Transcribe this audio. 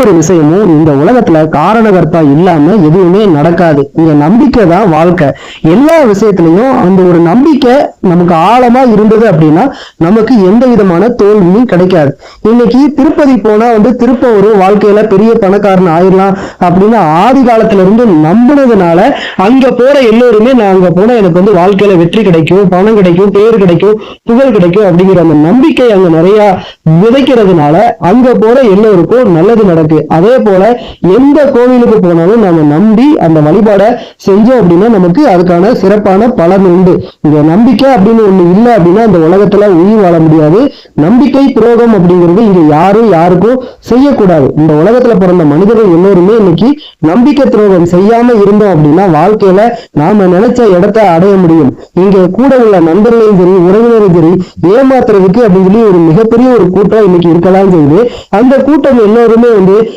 ஒரு விஷயமும் இந்த உலகத்துல காரணகர்த்தா இல்லாம எதுவுமே நடக்காது. இந்த நம்பிக்கை தான் வாழ்க்கை. எல்லா விஷயத்திலையும் அந்த ஒரு நம்பிக்கை நமக்கு ஆழமா இருந்தது அப்படின்னா நமக்கு எந்த விதமான தோல்வியும் கிடைக்காது. இன்னைக்கு திருப்பதி போனா வந்து திருப்ப ஒரு வாழ்க்கையில பெரிய பணக்காரன் ஆயிடலாம் அப்படின்னு ஆதி காலத்துல இருந்து நம்பினதுனால அங்க போற எல்லோருமே நான் அங்க போனா எனக்கு வந்து வாழ்க்கையில வெற்றி கிடைக்கும் பணம் கிடைக்கும் பேர் கிடைக்கும் புகழ் கிடைக்கும் அப்படிங்கிற அந்த நம்பிக்கை அங்க நிறைய விதைக்கிறதுனால அங்க போற எல்லோருக்கும் நல்லது நடக்கு. அதே போல எந்த கோவிலுக்கு போனாலும் நாம நம்பி அந்த வழிபாடை செஞ்சோம் அப்படின்னா நமக்கு அதுக்கான சிறப்பான பலன் உண்டு. இந்த நம்பிக்கை அப்படின்னு ஒண்ணு இல்லை அப்படின்னா இந்த உலகத்துல உயிர் வாழ முடியாது. நம்பிக்கை துரோகம் அப்படிங்கிறது இங்க யாரும் யாருக்கும் செய்யக்கூடாது. இந்த உலகத்துல பிறந்த மனிதர்கள் எல்லோருமே இன்னைக்கு நம்பிக்கை துரோகம் செய்யாம இருந்தோம் அப்படின்னா வாழ்க்கையில நாம நினைச்ச இடத்தை அடைய முடியும். இங்க கூட உள்ள நண்பர்களையும் சரி உறவினரையும் சரி ஏமாத்துறதுக்கு அப்படின்னு சொல்லி ஒரு மிகப்பெரிய ஒரு கூட்டம் இன்னைக்கு இருக்கலாம் செய்யுது அந்த கூட்டம் எல்லோருமே வந்து